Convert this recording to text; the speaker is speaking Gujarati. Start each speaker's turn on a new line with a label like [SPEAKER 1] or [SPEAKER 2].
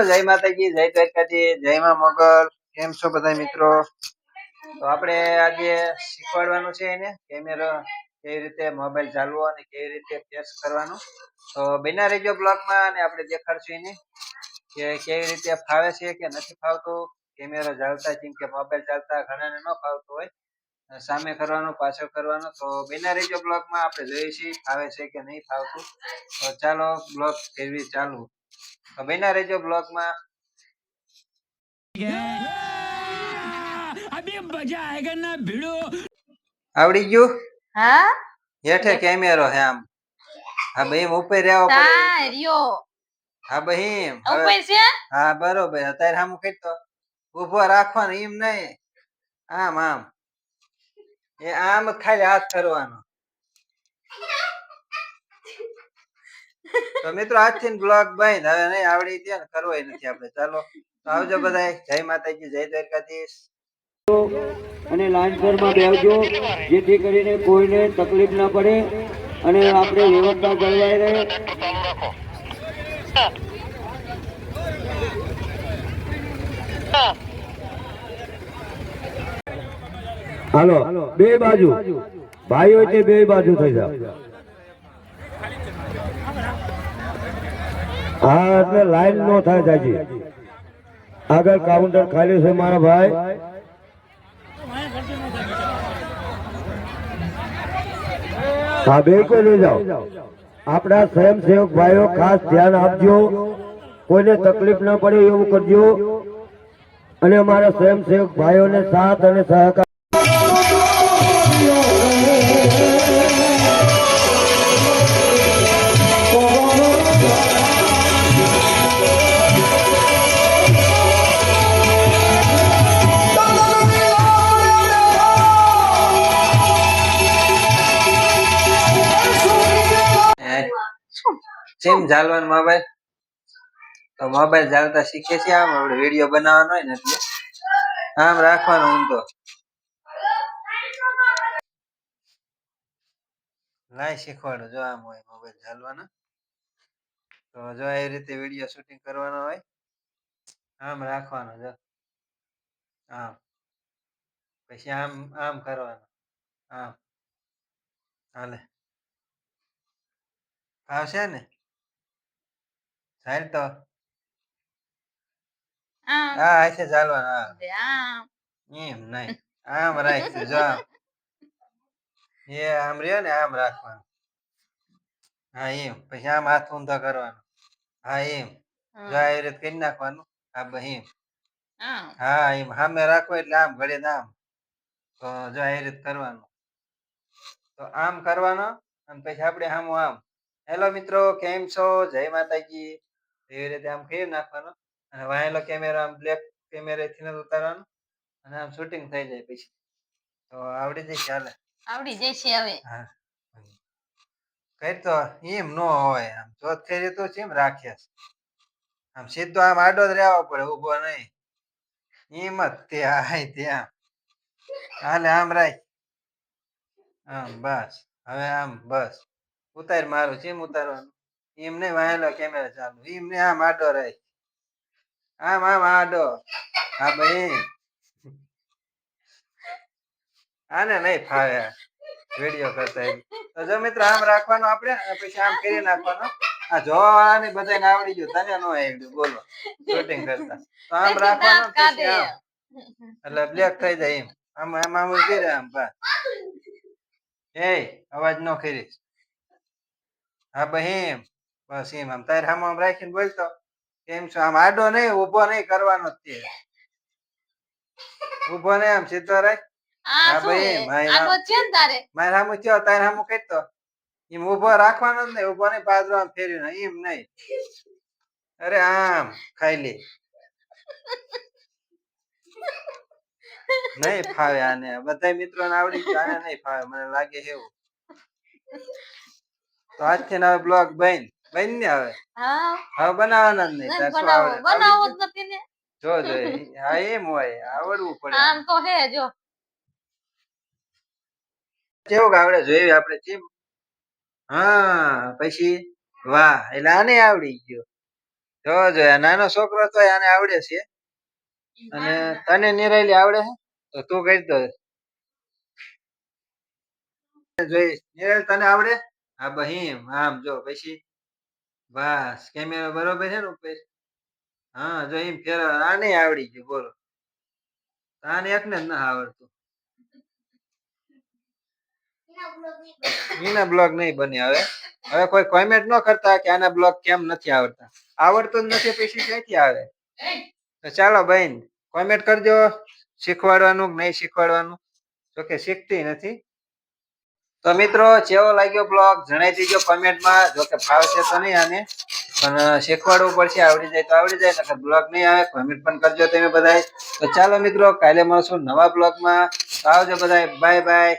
[SPEAKER 1] જય માતાજી, જય દ્વારકાજી, જય માં મોગલ. કેમ છો બધા મિત્રો? તો આપણે આજે શીખવાડવાનું છે એને, કેમેરા કેવી રીતે મોબાઈલ ચાલવો અને કેવી રીતે ફેસ કરવાનું. તો બિના રેજો બ્લોગમાં અને આપણે દેખાડશું એને કે કેવી રીતે ફાવે છે કે નથી ફાવતું. કેમેરો ચાલતા જેમ કે મોબાઈલ ચાલતા ઘણાને ન ફાવતું હોય. સામે કરવાનું, પાછળ કરવાનું. તો બિના રેજો બ્લોગમાં, આપણે જોઈએ છીએ ફાવે છે કે નહીં ફાવતું. તો ચાલો બ્લોગ કેવી ચાલુ તો બન્યા રહેજો બ્લોગમાં
[SPEAKER 2] અભી મજા આયેગા ના ભીડો.
[SPEAKER 1] આવડી ગયું?
[SPEAKER 3] હા?
[SPEAKER 1] હેઠે કેમેરો હે આમ. હા ભાઈ ઉપર રહેવો પડે.
[SPEAKER 3] હા રિયો
[SPEAKER 1] હા ભાઈ
[SPEAKER 3] ઉપર છે?
[SPEAKER 1] હા બરોબર. અત્યારે આમ કઈ તો ઊભો રાખવાનો એમ નહીં. આમ આમ. એ આમ ખાલી હાથ ફેરવાનો તો મિત્રો આજથી બ્લોગ બંધ. હવે નહીં આવડી ત્યાં કરવો કરવાય નથી આપણે. ચાલો આવજો બધા જય માતાજી જય દ્વારકાધીશ.
[SPEAKER 4] અને લાંચરમાં બેસજો જેથી કરીને કોઈને તકલીફ ના પડે અને આપણે વ્યવસ્થા જળવાઈ રહે. હાલો બે બાજુ. ભાઈઓ છે બે બાજુ થઈ જાવ હા એટલે લાઈન નો થાય જાજી. આગળ કાઉન્ટર ખાલી છે મારા ભાઈ. હા બિલકુલ લઈ જાઓ. આપણા સ્વયંસેવક ભાઈઓ ખાસ ધ્યાન આપજો. કોઈને તકલીફ ન પડે એવું કરજો. અને અમારા સ્વયંસેવક ભાઈઓને સાથ અને સહકાર
[SPEAKER 1] સેમ ઝાલવાનો મોબાઈલ? તો મોબાઈલ ચાલતા શીખે છે આમ, આપણે વીડિયો બનાવવાનો હોય ને એટલે. આમ રાખવાનું ઊંધો લાય શીખવાડું, જો આમ હોય મોબાઈલ ચાલવાનો તો જો એ રીતે વીડિયો શૂટિંગ કરવાનો હોય, આમ રાખવાનો, જો. આમ. પછી આમ આમ કરવાનું. આમ. હાલે. આવશે ને? ચાલ તો?
[SPEAKER 3] આમ.
[SPEAKER 1] હા આશે ચાલવાનું
[SPEAKER 3] આમ.
[SPEAKER 1] એમ નહીં. આમ રાખજો જો એ આમ રહ્યો ને આમ રાખવાનું. હા એમ. પછી આમ હાથ ઊંધો કરવાનો. હા એમ. જો આ રીતે કરી નાખવાનું. હા
[SPEAKER 3] આમ.
[SPEAKER 1] હા એમ. સામે રાખો એટલે આમ ઘડીને આમ. તો જો રીતે કરવાનું. તો આમ કરવાનો અને પછી આપણે આમ આમ. હેલો મિત્રો કેમ છો? જય માતાજી. એવી રીતે આમ ફેર નાખવાનો. અને વાયેલો કેમેરા આમ બ્લેક કેમેરાથી નથી ઉતારવાનો. અને આમ શૂટિંગ થઈ જાય પછી. તો આવડી જાય ચાલે
[SPEAKER 3] આવડી જશે હવે.
[SPEAKER 1] હા. કઈ તો એમ નો હોય. આમ જો થઈ તો કેમ રાખ્યા આમ સીધો આમ આડો જ રહેવો પડે ઊભો નહીં. એમ જ તે આય ત્યાં હાલે આમ રાખ આમ બસ. હવે આમ બસ. ઉતાર મારું ચેમ ઉતારવાનું. એમ નહીં વાયેલો કેમેરા ચાલુ. એમને આમ આડો રાખ આમ આમ આડો. હા ભાઈ. આને નહીં ફાવે. વીડિયો કરતા તો જો મિત્ર આમ રાખવાનો આપણે પછી આમ કરી નાખવાનો. આ જોવા વાળાને બધાને આવડી ગયું. તને નો આવડ્યું બોલો. શૂટિંગ કરતા. તો આમ રાખવાનો
[SPEAKER 3] રાખવાનું
[SPEAKER 1] પછી આમ. એટલે બ્લેક થઈ જાય એમ. આમ આમ આમ ઊભી રહે આમ બસ. એ અવાજ નો કરીશ. હા બહેમ બસ એમ આમ તારે આમ આમ રાખીને બોલતો કેમ છો આમ આડો નહીં ઊભો નહીં કરવાનો જ તે. ઊભો નહીં આમ સીધો રાખ. હા ભાઈ,
[SPEAKER 3] છે ને તારે?
[SPEAKER 1] મારે સામું થયો તારે સામું કહેતો એમ ઊભો રાખવાનો જ નહીં ઊભો નહીં પાદરો આમ ફેર્યું એમ નહીં. અરે આમ ખાઈ લે. નહીં ફાવે આને બધા મિત્રો આવડી ગયું આને નહીં ફાવે મને લાગે છે એવું. તો આજથી હવે બ્લોગ બન બન ને હવે
[SPEAKER 3] હા
[SPEAKER 1] હવે બનાવવાના જ નહીં
[SPEAKER 3] બનાવો બનાવો જ નથી ને.
[SPEAKER 1] જો જો હા એમ હોય આવડવું પડે.
[SPEAKER 3] આમ તો હે જો.
[SPEAKER 1] કેવું આવડે જોયું આપણે ચીમ હા પછી વાહ એટલે આને આવડી ગયો. જો જો નાનો છોકરો તો આને આવડે છે. અને તને નિરાયલી આવડે છે? તો તું કહી દો. જોઈ નિરાયલ તને આવડે? હા બહીમ આમ જો પછી બસ કેમેરો બરોબર છે ને ઉપેશ હા, જો એમ ફેર આ નહીં આવડી ગયું, બોલો. આને એકને જ ના આવડતું. એના બ્લોગ નહીં બને હવે. હવે કોઈ કોમેન્ટ ન કરતા કે આના બ્લોગ કેમ નથી આવડતા. આવડતું જ નથી, પછી ક્યાંથી આવે? તો ચાલો બેન કોમેન્ટ કરજો. શીખવાડવાનું નહીં શીખવાડવાનું? જોકે શીખતી નથી. તો મિત્રો કેવો લાગ્યો બ્લોગ, જણાવી દેજો કોમેન્ટમાં. જો કે ફાવશે તો નહીં આને, પણ શીખવાડવું પડશે. આવડી જાય તો આવડી જાય, નકર બ્લોગ નહીં આવે, કોમેન્ટ પણ કરજો તમે બધાય. તો ચાલો મિત્રો, કાલે મળશું નવા બ્લોગમાં. આવજો બધાય. Bye bye.